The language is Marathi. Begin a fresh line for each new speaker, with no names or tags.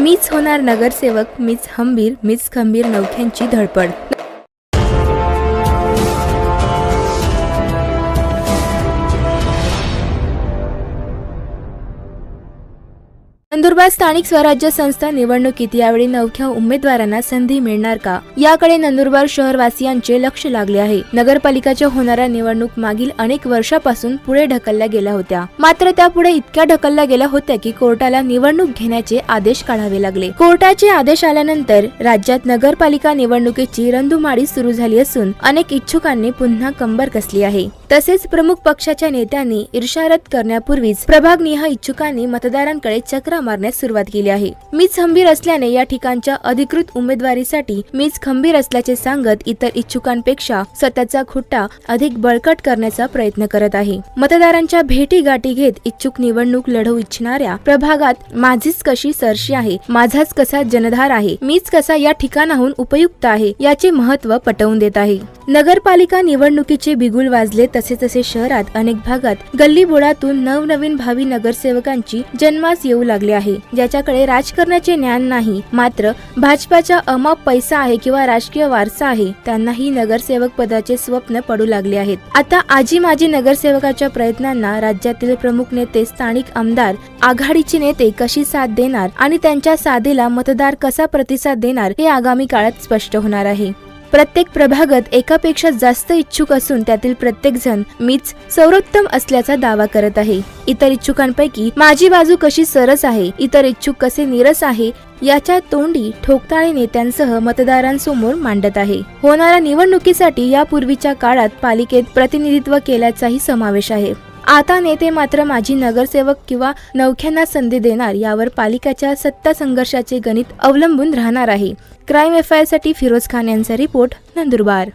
मीच होणार नगरसेवक मीच हंबीर मीच खंबीर नौख्यांची धडपड. नंदुरबार स्थानिक स्वराज्य संस्था निवडणुकीत यावेळी नवख्या उमेदवारांना संधी मिळणार का? याकडे नंदुरबार शहरवासियांचे लक्ष लागले आहे. नगरपालिकाच्या होणाऱ्या निवडणूक मागील अनेक वर्षापासून पुढे ढकलल्या गेल्या होत्या. मात्र त्यापुढे इतक्या ढकलल्या गेल्या होत्या की कोर्टाला निवडणूक घेण्याचे आदेश काढावे लागले. कोर्टाचे आदेश आल्यानंतर राज्यात नगरपालिका निवडणुकीची रंधुमाळी सुरू झाली असून अनेक इच्छुकांनी पुन्हा कंबर कसली आहे. तसेच प्रमुख पक्षाच्या नेत्यांनी इर्षारत करण्यापूर्वीच प्रभागनिहा इच्छुकांनी मतदारांकडे चक्रा मारण्यास सुरुवात केली आहे. मीच खंबीर असल्याने या ठिकाणच्या अधिकृत उमेदवारीसाठी मीच खंबीर असल्याचे सांगत इतर इच्छुकांपेक्षा स्वतःचा खुट्टा अधिक बळकट करण्याचा प्रयत्न करत आहे. मतदारांच्या भेटी गाठी घेत इच्छुक निवडणूक लढवू इच्छिणाऱ्या प्रभागात माझीच कशी सरशी आहे माझाच कसा जनधार आहे मीच कसा या ठिकाणाहून उपयुक्त आहे याचे महत्त्व पटवून देत आहे. नगरपालिका निवडणुकीचे बिगुल वाजले तर तसे तसे शहरात अनेक भागात गल्लीबोळातून नवनवीन भावी नगरसेवकांची जन्मास येऊ लागले आहे. ज्याच्याकडे राजकारणाचे ज्ञान नाही मात्र भाजपाचा अमाप पैसा आहे किंवा राजकीय वारसा आहे त्यांनाही नगरसेवक पदाचे स्वप्न पडू लागले आहेत. आता आजी माजी नगरसेवकाच्या प्रयत्नांना राज्यातील प्रमुख नेते स्थानिक आमदार आघाडीचे नेते कशी साथ देणार आणि त्यांच्या साधेला मतदार कसा प्रतिसाद देणार हे आगामी काळात स्पष्ट होणार आहे. प्रत्येक प्रभागात एकापेक्षा जास्त इच्छुक असून त्यातील प्रत्येक जण मीच सर्वोत्तम असल्याचा दावा करत आहे. इतर इच्छुकांपैकी माझी बाजू कशी सरस आहे इतर इच्छुक कसे निरस आहे याच्या तोंडी ठोकताळे नेत्यांसह मतदारांसमोर मांडत आहे. होणाऱ्या निवडणुकीसाठी यापूर्वीच्या काळात पालिकेत प्रतिनिधित्व केल्याचाही समावेश आहे. आता नेते मात्र माझी नगरसेवक किंवा नौख्यांना संधी देणार यावर पालिकाच्या सत्ता संघर्षाचे गणित अवलंबून राहणार आहे. क्राईम एफ आयसाठी फिरोज खान यांचा रिपोर्ट नंदुरबार.